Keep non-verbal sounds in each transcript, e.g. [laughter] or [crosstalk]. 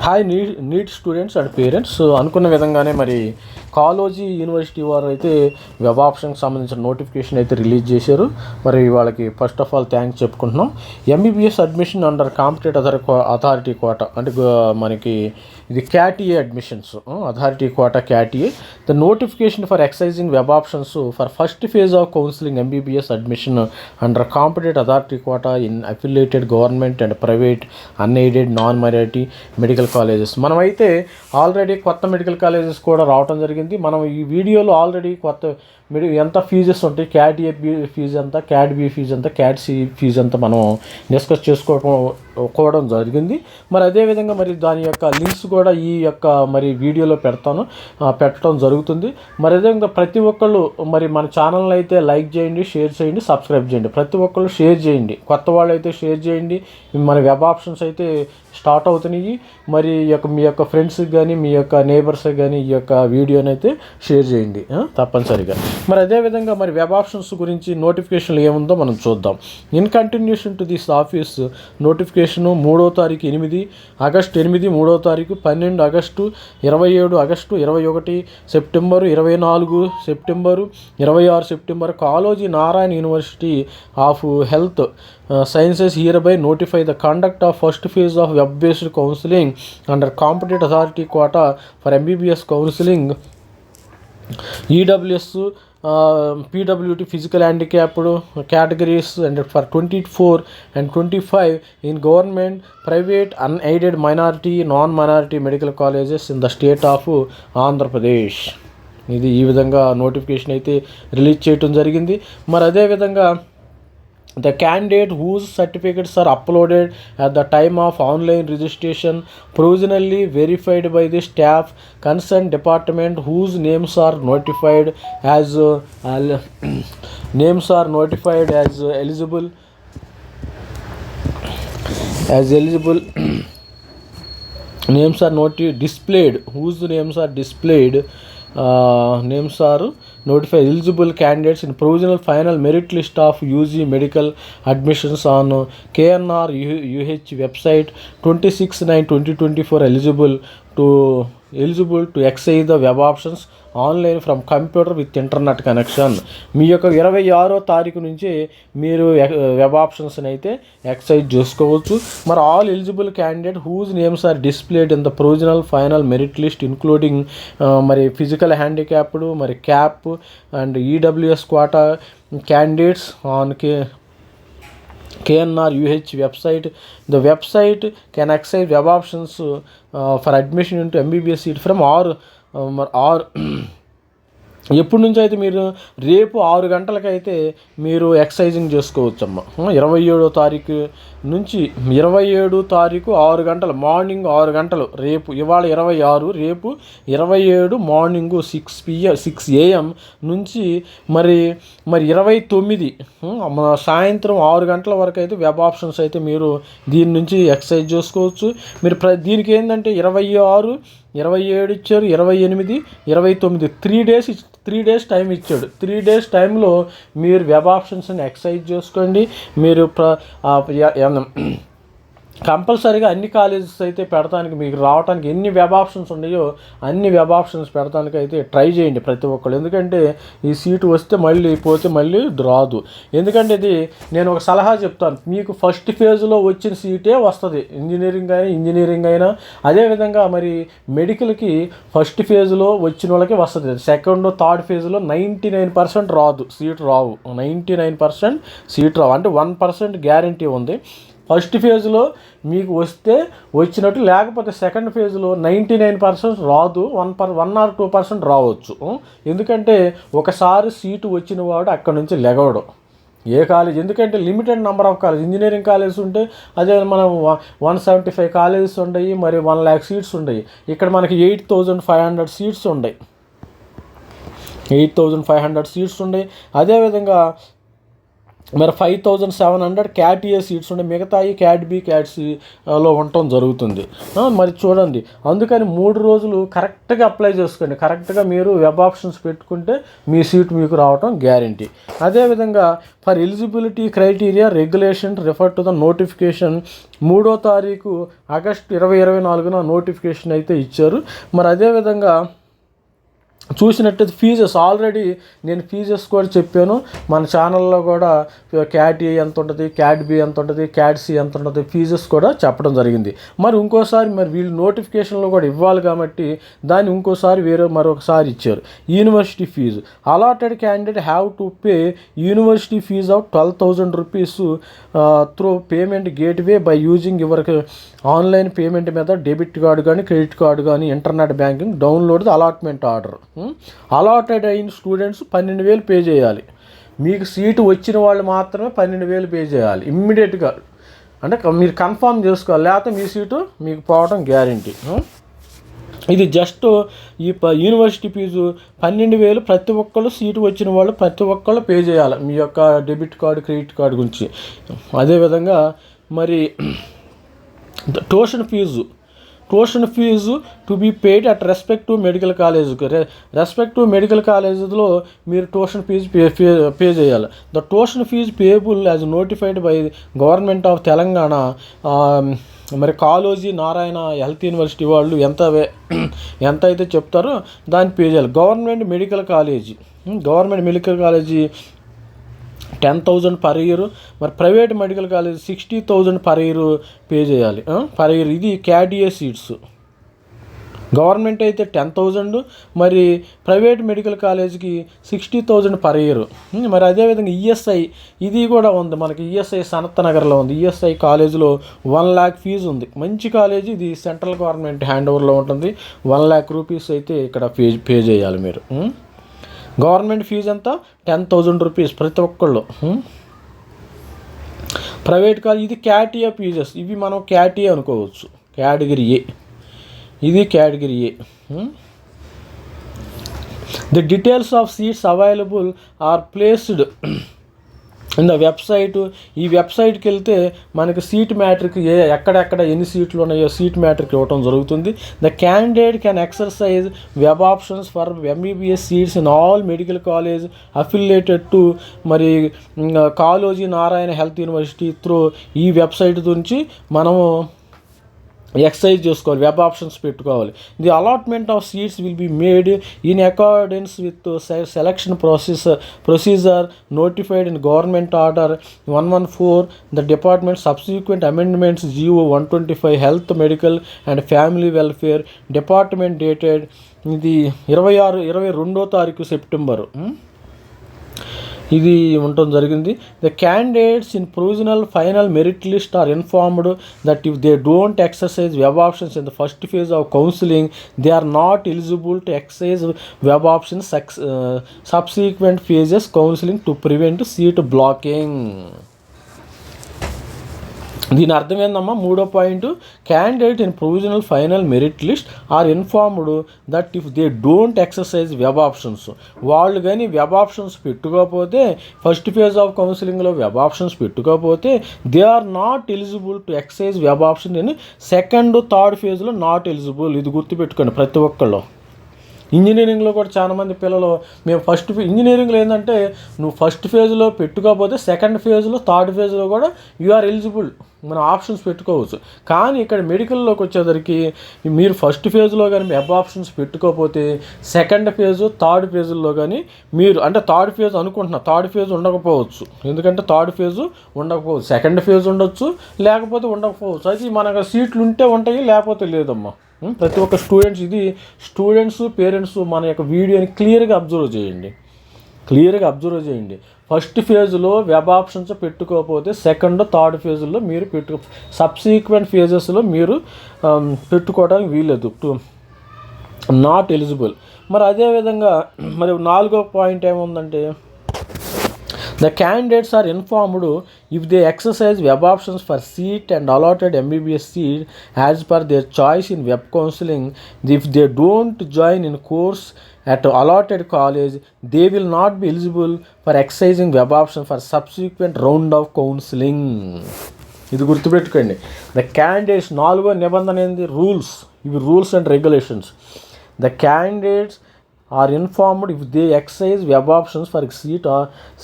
Hi NEET NEET students and parents అనుకున్న విధంగానే మరి కాలోజీ యూనివర్సిటీ వారు అయితే వెబ్ ఆప్షన్కి సంబంధించిన నోటిఫికేషన్ అయితే రిలీజ్ చేశారు. మరి వాళ్ళకి ఫస్ట్ ఆఫ్ ఆల్ థ్యాంక్స్ చెప్పుకుంటున్నాం. MBBS admission under competent authority authority quota అంటే మనకి ఇది CAT A admissions authority quota CAT A. The notification for excising web options for first phase of counselling MBBS admission under competent authority quota in affiliated government and private unaided non minority medical colleges. మనమైతే already కొత్త medical colleges కూడా రావడం జరిగింది. మనం ఈ వీడియోలో already కొత్త మీరు ఎంత ఫీజెస్ ఉంటాయి క్యాట్ ఏ ఫీజు ఎంత క్యాట్ బి ఫీజు ఎంత క్యాట్ సి ఫీజు ఎంత మనం డిస్కస్ చేసుకోవడం జరిగింది. మరి అదేవిధంగా మరి దాని యొక్క లింక్స్ కూడా ఈ యొక్క మరి వీడియోలో పెడతాను పెట్టడం జరుగుతుంది. మరి అదేవిధంగా ప్రతి ఒక్కళ్ళు మరి మన ఛానల్ని అయితే లైక్ చేయండి షేర్ చేయండి సబ్స్క్రైబ్ చేయండి. ప్రతి ఒక్కళ్ళు షేర్ చేయండి. కొత్త వాళ్ళు అయితే షేర్ చేయండి. మన వెబ్ ఆప్షన్స్ అయితే స్టార్ట్ అవుతున్నాయి. మరి ఈ యొక్క మీ యొక్క ఫ్రెండ్స్కి కానీ మీ యొక్క నేబర్స్కి కానీ ఈ యొక్క వీడియోని అయితే షేర్ చేయండి తప్పనిసరిగా. మరి అదేవిధంగా మరి వెబ్ ఆప్షన్స్ గురించి నోటిఫికేషన్లు ఏముందో మనం చూద్దాం. In continuation to this office notification మూడో తారీఖు ఎనిమిది ఆగస్టు ఎనిమిది మూడో తారీఖు పన్నెండు ఆగస్టు ఇరవై ఏడు ఆగస్టు ఇరవై ఒకటి సెప్టెంబరు ఇరవై నాలుగు సెప్టెంబరు ఇరవై ఆరు September Kaloji Narayana university of health sciences hereby notify the conduct of first phase of web based counselling under competent authority quota for MBBS counselling EWS PWT physical handicapped categories and for twenty four and twenty five in government private unaided minority non minority medical colleges in the state of Andhra Pradesh ఇది ఈ విధంగా notification అయితే release చేయటం జరిగింది. మరి అదేవిధంగా the candidate whose certificates are uploaded at the time of online registration provisionally verified by the staff concerned department whose names are notified as uh, [clears throat] names are notified as uh, eligible as eligible [clears throat] names are not displayed whose names are displayed uh, names are notify eligible candidates in provisional final merit list of UG medical admissions on uh, KNR UH website 26 9 2024 eligible to eligible to exercise the web options online from computer with internet connection. మీ యొక్క ఇరవై ఆరో తారీఖు నుంచి మీరు web ఆప్షన్స్ని అయితే excise చేసుకోవచ్చు. మరి all eligible candidate whose names are displayed in the provisional final merit list including మరి ఫిజికల్ హ్యాండిక్యాప్డ్ మరి CAP and EWS quota candidates on K UH website the website can can web options for admission for admission MBBS seat from are మరి ఆరు ఎప్పటి నుంచి అయితే మీరు రేపు ఆరు గంటలకైతే మీరు ఎక్సైజింగ్ చేసుకోవచ్చు అమ్మ ఇరవై ఏడో తారీఖు నుంచి ఇరవై ఏడు తారీఖు ఆరు గంటలు మార్నింగ్ ఆరు గంటలు రేపు ఇవాళ ఇరవై ఆరు రేపు ఇరవై ఏడు morning six PM six AM నుంచి మరి మరి ఇరవై తొమ్మిది మన సాయంత్రం ఆరు గంటల వరకు అయితే వెబ్ ఆప్షన్స్ అయితే మీరు దీని నుంచి ఎక్సైజ్ చేసుకోవచ్చు. మీరు ప్ర దీనికి ఏంటంటే ఇరవై ఆరు ఇరవై ఏడు ఇచ్చారు ఇరవై ఎనిమిది ఇరవై తొమ్మిది. Three days three days time ఇచ్చాడు. త్రీ డేస్ టైంలో మీరు వెబ్ ఆప్షన్స్ని ఎక్సైజ్ చేసుకోండి. మీరు ప్ర ఆ, కంపల్సరీగా అన్ని కాలేజెస్ అయితే పెడతానికి మీకు రావడానికి ఎన్ని వెబ్ ఆప్షన్స్ ఉన్నాయో అన్ని వెబ్ ఆప్షన్స్ పెడతానికి అయితే ట్రై చేయండి ప్రతి ఒక్కళ్ళు. ఎందుకంటే ఈ సీటు వస్తే మళ్ళీ పోతే మళ్ళీ రాదు. ఎందుకంటే ఇది నేను ఒక సలహా చెప్తాను. మీకు ఫస్ట్ ఫేజ్లో వచ్చిన సీటే వస్తుంది. ఇంజనీరింగ్ అయినా ఇంజనీరింగ్ అయినా. అదేవిధంగా మరి మెడికల్కి ఫస్ట్ ఫేజ్లో వచ్చిన వాళ్ళకి వస్తుంది. సెకండ్ థర్డ్ ఫేజ్లో నైంటీ నైన్ పర్సెంట్ రాదు. సీట్ రావు. నైంటీ నైన్ పర్సెంట్ సీట్ రావు. అంటే వన్ పర్సెంట్ గ్యారంటీ ఉంది. ఫస్ట్ ఫేజ్లో మీకు వస్తే వచ్చినట్టు లేకపోతే సెకండ్ ఫేజ్లో నైంటీ నైన్ పర్సెంట్ రాదు one per one or two percent రావచ్చు. ఎందుకంటే ఒకసారి సీటు వచ్చిన వాడు అక్కడ నుంచి లెగవడు. ఏ కాలేజ్ ఎందుకంటే limited number of college engineering colleges ఉంటే అదే మనం వన్ సెవెంటీ ఫైవ్ కాలేజెస్ ఉన్నాయి మరి వన్ ల్యాక్ సీట్స్ ఉన్నాయి ఇక్కడ మనకి eight thousand five hundred seats ఉన్నాయి eight thousand five hundred seats ఉన్నాయి అదేవిధంగా మరి five thousand seven hundred cat A seats ఉండే మిగతాయి క్యాట్ బి క్యాట్స్లో ఉండటం జరుగుతుంది. మరి చూడండి. అందుకని మూడు రోజులు కరెక్ట్గా అప్లై చేసుకోండి. కరెక్ట్గా మీరు వెబ్ ఆప్షన్స్ పెట్టుకుంటే మీ సీట్ మీకు రావటం గ్యారంటీ అదేవిధంగా for eligibility criteria regulation refer to the notification మూడో తారీఖు ఆగస్ట్ ఇరవై ఇరవై నాలుగున నోటిఫికేషన్ అయితే ఇచ్చారు. మరి అదేవిధంగా చూసినట్టయితే ఫీజెస్. ఆల్రెడీ నేను ఫీజెస్ కూడా చెప్పాను. మన ఛానల్లో కూడా క్యాట్ ఏ ఎంత ఉంటుంది క్యాట్ బి ఎంత ఉంటుంది క్యాట్ సి ఎంత ఉంటుంది ఫీజెస్ కూడా చెప్పడం జరిగింది. మరి ఇంకోసారి మరి వీళ్ళు నోటిఫికేషన్లో కూడా ఇవ్వాలి కాబట్టి దాన్ని ఇంకోసారి వేరే మరొకసారి ఇచ్చారు. University fee allotted candidate have to pay university fee of twelve thousand rupees through payment gateway by using your online payment మీద డెబిట్ కార్డు కానీ క్రెడిట్ కార్డు కానీ internet banking download allotment order allotted అయిన students పన్నెండు వేలు pay చేయాలి. మీకు seat వచ్చిన వాళ్ళు మాత్రమే పన్నెండు వేలు పే చేయాలి. ఇమ్మీడియట్గా. అంటే మీరు కన్ఫర్మ్ చేసుకోవాలి. లేకపోతే మీ సీటు మీకు పోవడం గ్యారంటీ. ఇది జస్ట్ ఈ ప- యూనివర్సిటీ ఫీజు పన్నెండు వేలు ప్రతి ఒక్కళ్ళు సీటు వచ్చిన వాళ్ళు ప్రతి ఒక్కళ్ళు పే చేయాలి. మీ యొక్క డెబిట్ కార్డు క్రెడిట్ కార్డు గురించి. అదేవిధంగా మరి [clears throat] tuition fee. Tuition fee to be paid at respective medical కాలేజ్కి రె రెస్పెక్టివ్ మెడికల్ కాలేజ్లో మీరు tuition fee pay pay pay చేయాలి. The tuition fee payable as notified by government of Telangana మరి Kaloji Narayana health university వాళ్ళు ఎంత [clears throat] ఎంత అయితే చెప్తారో దాన్ని పే చేయాలి. Government medical college government medical college ten thousand per year. మరి private medical college sixty thousand per year pay చేయాలి. Per year. ఇది క్యాడిఏ సీట్స్. గవర్నమెంట్ అయితే టెన్ థౌజండ్ మరి ప్రైవేట్ మెడికల్ కాలేజ్కి సిక్స్టీ థౌజండ్ పర్ ఇయర్. మరి అదేవిధంగా ESI. ఇది కూడా ఉంది మనకి ఈఎస్ఐ సనత్ నగర్లో ఉంది. ఈఎస్ఐ కాలేజీలో వన్ ల్యాక్ ఫీజు ఉంది. మంచి కాలేజీ ఇది. సెంట్రల్ గవర్నమెంట్ హ్యాండ్ ఓవర్లో ఉంటుంది. వన్ ల్యాక్ రూపీస్ అయితే ఇక్కడ పే పే చేయాలి మీరు. గవర్నమెంట్ ఫీజు ఎంత? టెన్ థౌజండ్ రూపీస్ ప్రతి ఒక్కళ్ళు. ప్రైవేట్ కాలేజ్ ఇది క్యాటియా ఫీజెస్ ఇవి మనం క్యాటియా అనుకోవచ్చు. Category A. ఇది category A. The details of seats available are placed in the website ఈ వెబ్సైట్కి వెళ్తే మనకి సీట్ మ్యాట్రిక్ ఏ ఎక్కడెక్కడ ఎన్ని సీట్లు ఉన్నాయో సీట్ మ్యాట్రిక్ ఇవ్వడం జరుగుతుంది. The candidate can exercise web options for MBBS seats in all medical college affiliated to మరి Kaloji Narayana health university through ఈ వెబ్సైట్ నుంచి మనము ఎక్సైజ్ చేసుకోవాలి వెబ్ ఆప్షన్స్ పెట్టుకోవాలి. The allotment of seats will be made in accordance with selection process procedure notified in government order one one four. The department subsequent amendments GO one twenty five health medical and family welfare department dated. ఇది ఇరవై ఆరు ఇరవై రెండో తారీఖు September. ఇది ఉండటం జరిగింది. The candidates in provisional final merit list are informed that if they don't exercise web options in the first phase of counselling they are not eligible to excise web options subsequent phases counselling to prevent seat blocking దీని అర్థం ఏందమ్మా? మూడో point candidate in provisional final merit list are informed that if they don't exercise web options వాళ్ళు కానీ web options పెట్టుకోకపోతే first phase of కౌన్సిలింగ్లో web options పెట్టుకోకపోతే they are not eligible to excise web option అని second third ఫేజ్లో not eligible ఇది గుర్తుపెట్టుకోండి ప్రతి ఒక్కళ్ళు. ఇంజనీరింగ్లో కూడా చాలామంది పిల్లలు మేము ఫస్ట్ ఇంజనీరింగ్లో ఏంటంటే నువ్వు ఫస్ట్ ఫేజ్లో పెట్టుకోకపోతే సెకండ్ ఫేజ్లో థర్డ్ ఫేజ్లో కూడా యు ఆర్ ఎలిజిబుల్ మనం ఆప్షన్స్ పెట్టుకోవచ్చు. కానీ ఇక్కడ మెడికల్లోకి వచ్చేసరికి మీరు ఫస్ట్ ఫేజ్లో కానీ ఎబ్ ఆప్షన్స్ పెట్టుకోకపోతే సెకండ్ ఫేజ్ థర్డ్ ఫేజ్లో కానీ మీరు అంటే థర్డ్ ఫేజ్ అనుకుంటున్నా థర్డ్ ఫేజ్ ఉండకపోవచ్చు. ఎందుకంటే థర్డ్ ఫేజ్ ఉండకపోవచ్చు. సెకండ్ ఫేజ్ ఉండొచ్చు లేకపోతే ఉండకపోవచ్చు. అది మనకు సీట్లు ఉంటే ఉంటాయి లేకపోతే లేదమ్మా. ప్రతి ఒక్క స్టూడెంట్స్ ఇది స్టూడెంట్స్ పేరెంట్స్ మన యొక్క వీడియోని క్లియర్గా అబ్జర్వ్ చేయండి. క్లియర్గా అబ్జర్వ్ చేయండి. ఫస్ట్ ఫేజ్లో వెబ్ ఆప్షన్స్ పెట్టుకోకపోతే సెకండ్ థర్డ్ ఫేజ్లో మీరు పెట్టు సబ్సీక్వెంట్ ఫేజెస్లో మీరు um, పెట్టుకోవడానికి వీలేదు టు నాట్ ఎలిజిబుల్ మరి అదేవిధంగా మరి నాలుగో పాయింట్ ఏముందంటే the candidates are informed if they exercise web options for seat and allotted MBBS seat as per their choice in web counseling. If they don't join in course at allotted college, they will not be eligible for exercising web option for subsequent round of counseling. ఇది గుర్తుపెట్టుకోండి the candidates నాలుగో నిబంధన ఏంది rules ఇవి rules and regulations the candidates are informed if they excise web options for seat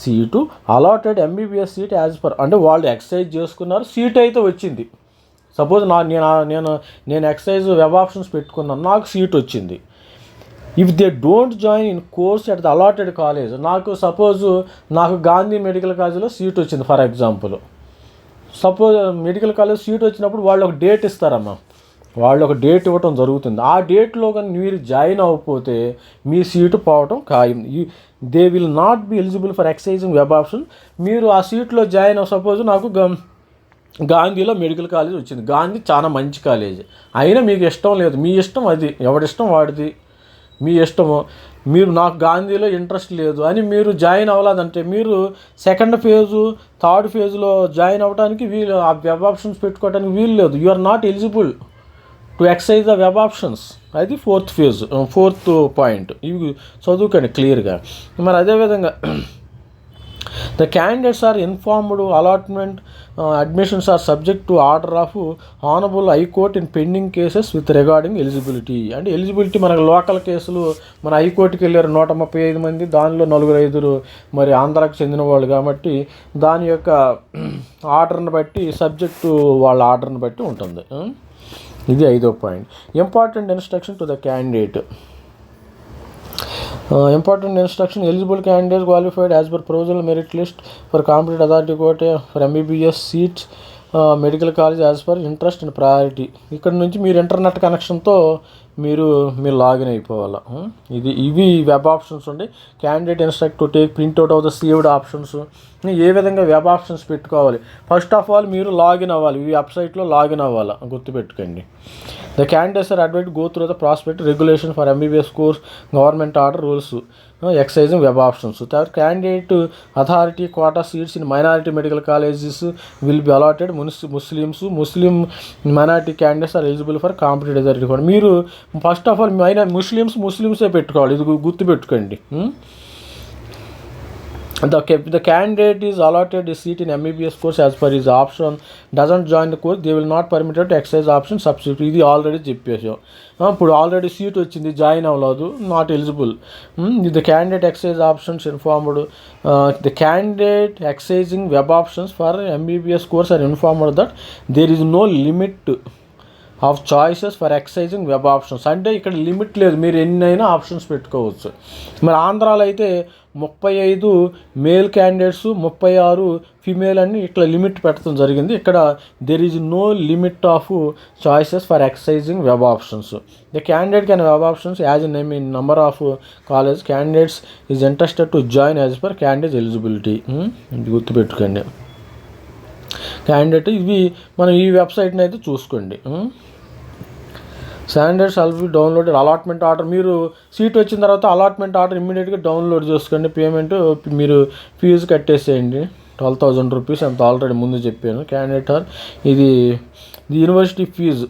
seat allotted MBBS seat as per అంటే వాళ్ళు excise చేసుకున్నారు seat అయితే వచ్చింది. సపోజ్ నా నేను నేను నేను ఎక్సైజ్ వెబ్ ఆప్షన్స్ పెట్టుకున్నాను నాకు సీట్ వచ్చింది. If they don't join in course at the allotted college నాకు సపోజ్ నాకు గాంధీ మెడికల్ కాలేజ్లో సీట్ వచ్చింది for example suppose medical college seat వచ్చినప్పుడు వాళ్ళు ఒక డేట్ ఇస్తారమ్మా. వాళ్ళు ఒక డేట్ ఇవ్వటం జరుగుతుంది. ఆ డేట్లో కానీ మీరు జాయిన్ అవ్వకపోతే మీ సీటు పోవటం ఖాయం. They will not be eligible for excising web option మీరు ఆ సీట్లో జాయిన్ సపోజ్ నాకు గాంధీలో మెడికల్ కాలేజ్ వచ్చింది. గాంధీ చాలా మంచి కాలేజ్ అయినా మీకు ఇష్టం లేదు. మీ ఇష్టం అది. ఎవడిష్టం వాడిది? మీ ఇష్టము. మీరు నాకు గాంధీలో ఇంట్రెస్ట్ లేదు అని మీరు జాయిన్ అవ్వలేదంటే మీరు సెకండ్ ఫేజు థర్డ్ ఫేజ్లో జాయిన్ అవ్వడానికి వీలు ఆ వెబ్ ఆప్షన్స్ పెట్టుకోవడానికి వీలు లేదు. You are not eligible to exercise the web options అది ఫోర్త్ ఫేజ్ ఫోర్త్ పాయింట్ ఇవి చదువుకోండి క్లియర్గా మరి అదేవిధంగా the candidates are informed allotment admissions are subject to order of honourable high court in pending cases with regarding eligibility అంటే eligibility మనకు local కేసులు మన హైకోర్టుకి వెళ్ళారు నూట ముప్పై ఐదు మంది దానిలో నలుగురు ఐదురు మరి ఆంధ్రాకు చెందిన వాళ్ళు కాబట్టి దాని యొక్క ఆర్డర్ని బట్టి సబ్జెక్టు వాళ్ళ ఆర్డర్ని బట్టి ఉంటుంది. ఇది ఐదో point. Important instruction to the candidate important instruction eligible candidate qualified as per provisional merit list for competent authority quota for MBBS seats medical college as per interest and priority ఇక్కడ నుంచి మీరు internet కనెక్షన్తో మీరు మీరు login అయిపోవాలి? ఇది ఇవి web options ఉండి candidate instruct to take printout of the saved options ఏ విధంగా వెబ్ ఆప్షన్స్ పెట్టుకోవాలి? ఫస్ట్ ఆఫ్ ఆల్ మీరు లాగిన్ అవ్వాలి. ఈ వెబ్సైట్లో లాగిన్ అవ్వాలి? గుర్తుపెట్టుకోండి. The candidates are Advait go through the prospect regulation for MBBS course government order rules excising web options. తర్వాత candidate authority quota seats in minority medical colleges will be allotted. ముస్ Muslims Muslim minority candidates are eligible for competitive authority కూడా మీరు first of all మైనా Muslims ముస్లిమ్సే పెట్టుకోవాలి. ఇది గుర్తుపెట్టుకోండి. The, the candidate is allotted a seat in MBBS course as per his option doesn't join the course they will not permitted to exercise option substitute ఇది already చెప్పేసాం ఇప్పుడు already seat వచ్చింది join అవ్వలేదు not eligible the candidate excise options informed the candidate excising web options for MBBS course are informed that there is no limit of choices for excising web options. అంటే ఇక్కడ limit లేదు మీరు ఎన్నైనా options పెట్టుకోవచ్చు. మరి ఆంధ్రాలో అయితే ముప్పై ఐదు మేల్ క్యాండిడేట్స్ ముప్పై ఆరు ఫిమేల్ అని ఇట్లా లిమిట్ పెట్టడం జరిగింది. ఇక్కడ there is no limit of choices for exercising web options the candidate can web options as in name in number of college candidates is interested to join as per candidate eligibility గుర్తుపెట్టుకోండి. Candidate ఇవి మనం ఈ వెబ్సైట్ని అయితే చూసుకోండి. Hmm? Standards selfie download allotment order మీరు seat వచ్చిన తర్వాత అలాట్మెంట్ ఆర్డర్ ఇమ్మీడియట్గా డౌన్లోడ్ చేసుకోండి. పేమెంట్ మీరు ఫీజు కట్టేసేయండి. ట్వెల్వ్ థౌజండ్ రూపీస్ అంత ఆల్రెడీ ముందు చెప్పాను. క్యాండిడేట్ ఆర్ ఇది university fees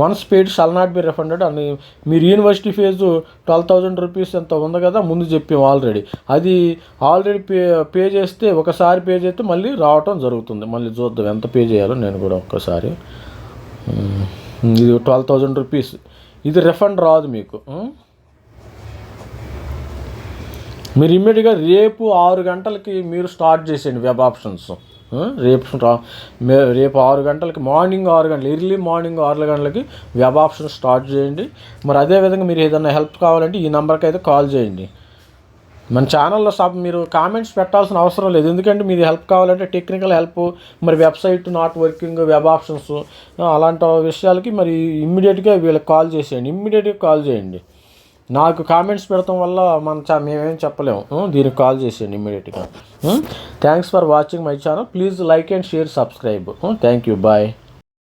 once paid shall not be refunded అని మీరు university fees twelve thousand rupees ఎంత ఉంది కదా ముందు చెప్పాము ఆల్రెడీ అది ఆల్రెడీ పే పే చేస్తే ఒకసారి పే చేస్తే మళ్ళీ రావటం జరుగుతుంది. మళ్ళీ చూద్దాం ఎంత పే చేయాలో నేను కూడా ఒక్కసారి. ఇది ట్వెల్వ్ థౌజండ్ రూపీస్ ఇది రిఫండ్ రాదు మీకు. మీరు ఇమ్మీడియట్గా రేపు ఆరు గంటలకి మీరు స్టార్ట్ చేసేయండి వెబ్ ఆప్షన్స్ రేపు రేపు ఆరు గంటలకి మార్నింగ్ ఆరు గంటలు ఎర్లీ మార్నింగ్ ఆరు గంటలకి వెబ్ ఆప్షన్ స్టార్ట్ చేయండి. మరి అదేవిధంగా మీరు ఏదైనా హెల్ప్ కావాలంటే ఈ నెంబర్కి అయితే కాల్ చేయండి. మన ఛానల్లో సబ్ మీరు కామెంట్స్ పెట్టాల్సిన అవసరం లేదు. ఎందుకంటే మీరు హెల్ప్ కావాలంటే టెక్నికల్ హెల్ప్ మరి website not working web options అలాంటి విషయాలకి మరి ఇమ్మీడియట్గా వీళ్ళకి కాల్ చేసేయండి. ఇమ్మీడియట్గా కాల్ చేయండి. నాకు కామెంట్స్ పెడతాం వల్ల మన చా మేమేం చెప్పలేము. దీనికి కాల్ చేసేయండి ఇమ్మీడియట్గా thanks for watching my channel please like and share subscribe thank you bye